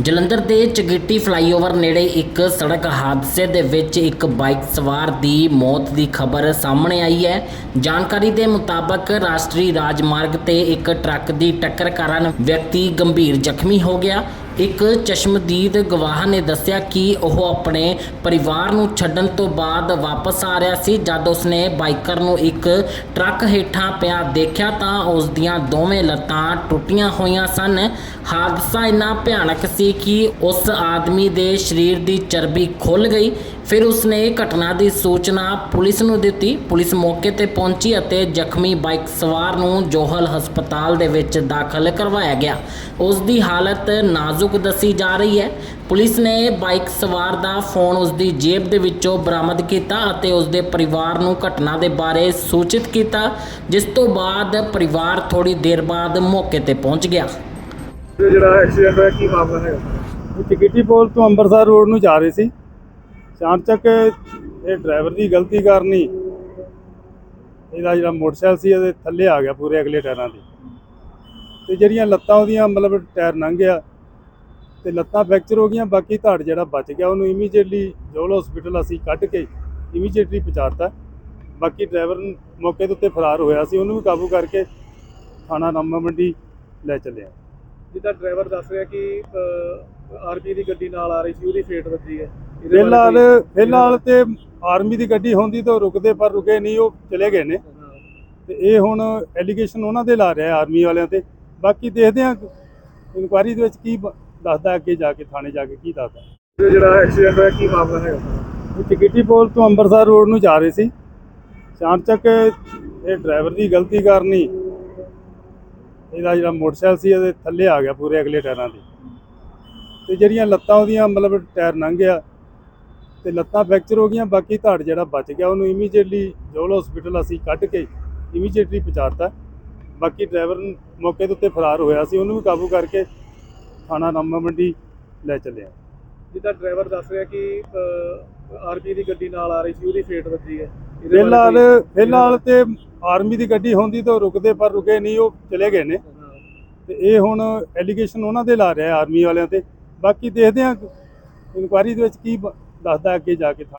ਜਲੰਧਰ ਦੇ ਚਗਿੱਟੀ ਫਲਾਈਓਵਰ ਨੇੜੇ ਇੱਕ ਸੜਕ ਹਾਦਸੇ ਦੇ ਵਿੱਚ ਇੱਕ ਬਾਈਕ ਸਵਾਰ ਦੀ ਮੌਤ ਦੀ ਖਬਰ ਸਾਹਮਣੇ ਆਈ ਹੈ। ਜਾਣਕਾਰੀ ਦੇ ਮੁਤਾਬਕ ਰਾਸ਼ਟਰੀ ਰਾਜਮਾਰਗ ਤੇ ਇੱਕ ਟਰੱਕ ਦੀ ਟੱਕਰ ਕਾਰਨ ਵਿਅਕਤੀ ਗੰਭੀਰ ਜ਼ਖਮੀ ਹੋ ਗਿਆ। ਇੱਕ ਚਸ਼ਮਦੀਦ ਗਵਾਹ ਨੇ ਦੱਸਿਆ ਕਿ ਉਹ ਆਪਣੇ ਪਰਿਵਾਰ ਨੂੰ ਛੱਡਣ ਤੋਂ ਬਾਅਦ ਵਾਪਸ ਆ ਰਿਹਾ ਸੀ। ਜਦ ਉਸਨੇ ਬਾਈਕਰ ਨੂੰ ਇੱਕ ਟਰੱਕ ਹੇਠਾਂ ਪਿਆ ਦੇਖਿਆ ਤਾਂ ਉਸ ਦੀਆਂ ਦੋਵੇਂ ਲੱਤਾਂ ਟੁੱਟੀਆਂ ਹੋਈਆਂ ਸਨ। ਹਾਦਸਾ ਇੰਨਾ ਭਿਆਨਕ ਸੀ ਕਿ ਉਸ ਆਦਮੀ ਦੇ ਸਰੀਰ ਦੀ ਚਰਬੀ ਖੁੱਲ ਗਈ। ਫਿਰ ਉਸਨੇ ਘਟਨਾ ਦੀ ਸੂਚਨਾ ਪੁਲਿਸ ਨੂੰ ਦਿੱਤੀ। ਪੁਲਿਸ ਮੌਕੇ ਤੇ ਪਹੁੰਚੀ ਅਤੇ ਜ਼ਖਮੀ ਬਾਈਕ ਸਵਾਰ ਨੂੰ ਜੋਹਲ ਹਸਪਤਾਲ ਦੇ ਵਿੱਚ ਦਾਖਲ ਕਰਵਾਇਆ ਗਿਆ। ਉਸ ਦੀ ਹਾਲਤ ਨਾਜ਼ੁਕ ਦੱਸੀ ਜਾ ਰਹੀ ਹੈ। ਪੁਲਿਸ ਨੇ ਬਾਈਕ ਸਵਾਰ ਦਾ ਫੋਨ ਉਸ ਦੀ ਜੇਬ ਦੇ ਵਿੱਚੋਂ ਬਰਾਮਦ ਕੀਤਾ ਅਤੇ ਉਸ ਦੇ ਪਰਿਵਾਰ ਨੂੰ ਘਟਨਾ ਦੇ ਬਾਰੇ ਸੂਚਿਤ ਕੀਤਾ ਜਿਸ ਤੋਂ ਬਾਅਦ ਪਰਿਵਾਰ ਥੋੜੀ ਦੇਰ ਬਾਅਦ ਮੌਕੇ ਤੇ ਪਹੁੰਚ ਗਿਆ। ਇਹ ਜਿਹੜਾ ਐਕਸੀਡੈਂਟ ਹੋਇਆ ਕੀ ਮਾਮਲਾ ਹੈ? ਇਹ ਟਿਕਟੀ ਪੋਲ ਤੋਂ ਅੰਮ੍ਰਿਤਸਰ ਰੋਡ ਨੂੰ ਜਾ ਰਹੇ ਸੀ। ਚਾਣਚੱਕ ਇਹ ਡਰਾਈਵਰ ਦੀ ਗਲਤੀ ਕਾਰਨੀ ਇਹਦਾ ਜਿਹੜਾ ਮੋਟਰਸਾਈਕਲ ਸੀ ਇਹਦੇ ਥੱਲੇ ਆ ਗਿਆ ਪੂਰੇ ਅਗਲੇ ਟਾਇਰਾਂ ਦੇ ਤੇ ਜਿਹੜੀਆਂ ਲੱਤਾਂ ਉਹਦੀਆਂ ਮਤਲਬ ਟਾਇਰ ਲੰਘ ਗਿਆ ਤੇ ਲੱਤਾਂ ਫ੍ਰੈਕਚਰ ਹੋ ਗਈਆਂ ਬਾਕੀ ਧੜ ਜਿਹੜਾ ਬਚ ਗਿਆ ਉਹਨੂੰ ਇਮੀਡੀਏਟਲੀ ਜੋਲ ਹਸਪੀਟਲ ਅਸੀਂ ਕੱਢ ਕੇ ਇਮੀਡੀਏਟਲੀ ਪਹੁੰਚਾਤਾ। ਬਾਕੀ ਡਰਾਈਵਰ ਮੌਕੇ ਦੇ ਉੱਤੇ ਫਰਾਰ ਹੋਇਆ ਸੀ ਉਹਨੂੰ ਵੀ ਕਾਬੂ ਕਰਕੇ ਥਾਣਾ ਰਾਮਾ ਮੰਡੀ ਲੈ ਚੱਲਿਆ ਜਿੱਦਾਂ ਡਰਾਈਵਰ ਦੱਸ ਰਿਹਾ ਕਿ ਆਰਪੀ ਦੀ ਗੱਡੀ ਨਾਲ ਆ ਰਹੀ ਸੀ ਉਹਦੀ ਫੇਟ ਵੱਜੀ ਹੈ। ਫਿਲਹਾਲ ਫਿਲਹਾਲ ਤੇ ਆਰਮੀ ਦੀ ਗੱਡੀ ਹੁੰਦੀ ਤਾਂ ਰੁਕਦੇ ਪਰ ਰੁਕੇ ਨਹੀਂ ਉਹ ਚਲੇ ਗਏ ਨੇ। ਤੇ ਇਹ ਹੁਣ ਐਲੀਗੇਸ਼ਨ ਉਹਨਾਂ ਦੇ ਲਾ ਰਿਹਾ ਆਰਮੀ ਵਾਲਿਆਂ ਤੇ। ਬਾਕੀ ਦੇਖਦੇ ਹਾਂ ਇਨਕੁਆਇਰੀ ਦੇ ਵਿੱਚ ਕੀ ਦੱਸਦਾ ਅੱਗੇ ਜਾ ਕੇ ਥਾਣੇ ਜਾ ਕੇ ਕੀ ਦੱਸਦਾ। ਜਿਹੜਾ ਐਕਸੀਡੈਂਟ ਹੋਇਆ ਕੀ ਮਾਮਲਾ ਹੈ? ਟਿਕਟੀ ਪੋਲ ਤੋਂ ਅੰਮ੍ਰਿਤਸਰ ਰੋਡ ਨੂੰ ਜਾ ਰਹੇ ਸੀ। ਚਾਣਚੱਕ ਇਹ ਡਰਾਈਵਰ ਦੀ ਗਲਤੀ ਕਾਰਨੀ ਇਹਦਾ ਜਿਹੜਾ ਮੋਟਰਸਾਈਕਲ ਸੀ ਇਹਦੇ ਥੱਲੇ ਆ ਗਿਆ ਪੂਰੇ ਅਗਲੇ ਟਾਇਰਾਂ ਦੇ ਤੇ ਜਿਹੜੀਆਂ ਲੱਤਾਂ ਉਹਦੀਆਂ ਮਤਲਬ ਟਾਇਰ ਲੰਘ ਗਿਆ ਤੇ ਲੱਤਾਂ ਫ੍ਰੈਕਚਰ ਹੋ ਗਈਆਂ ਬਾਕੀ ਧੜ ਜਿਹੜਾ ਬਚ ਗਿਆ ਉਹਨੂੰ ਇਮੀਡੀਏਟਲੀ ਜੋਲ ਹਸਪੀਟਲ ਅਸੀਂ ਕੱਢ ਕੇ ਇਮੀਡੀਏਟਲੀ ਪਹੁੰਚਾਤਾ ਬਾਕੀ ਡਰਾਈਵਰ ਮੌਕੇ ਦੇ ਉੱਤੇ ਫਰਾਰ ਹੋਇਆ ਸੀ ਉਹਨੂੰ ਵੀ ਕਾਬੂ ਕਰਕੇ ਥਾਣਾ ਰਾਮਾ ਮੰਡੀ ਲੈ ਚੱਲਿਆ ਜਿੱਦਾਂ ਡਰਾਈਵਰ ਦੱਸ ਰਿਹਾ ਕਿ ਆਰਪੀ ਦੀ ਗੱਡੀ ਨਾਲ ਆ ਰਹੀ ਸੀ ਉਹਦੀ ਫੇਟ ਵੱਜੀ ਹੈ। ਫਿਲਹਾਲ ਫਿਲਹਾਲ ਤੇ ਆਰਮੀ ਦੀ ਗੱਡੀ ਹੁੰਦੀ ਤਾਂ ਰੁਕਦੇ ਪਰ ਰੁਕੇ ਨਹੀਂ ਉਹ ਚਲੇ ਗਏ ਨੇ। ਤੇ ਇਹ ਹੁਣ ਐਲੀਗੇਸ਼ਨ ਉਹਨਾਂ ਦੇ ਲਾ ਰਿਹਾ ਆਰਮੀ ਵਾਲਿਆਂ ਤੇ। ਬਾਕੀ ਦੇਖਦੇ ਹਾਂ ਇਨਕੁਆਇਰੀ ਦੇ ਵਿੱਚ ਕੀ ਦੱਸਦਾ ਅੱਗੇ ਜਾ ਕੇ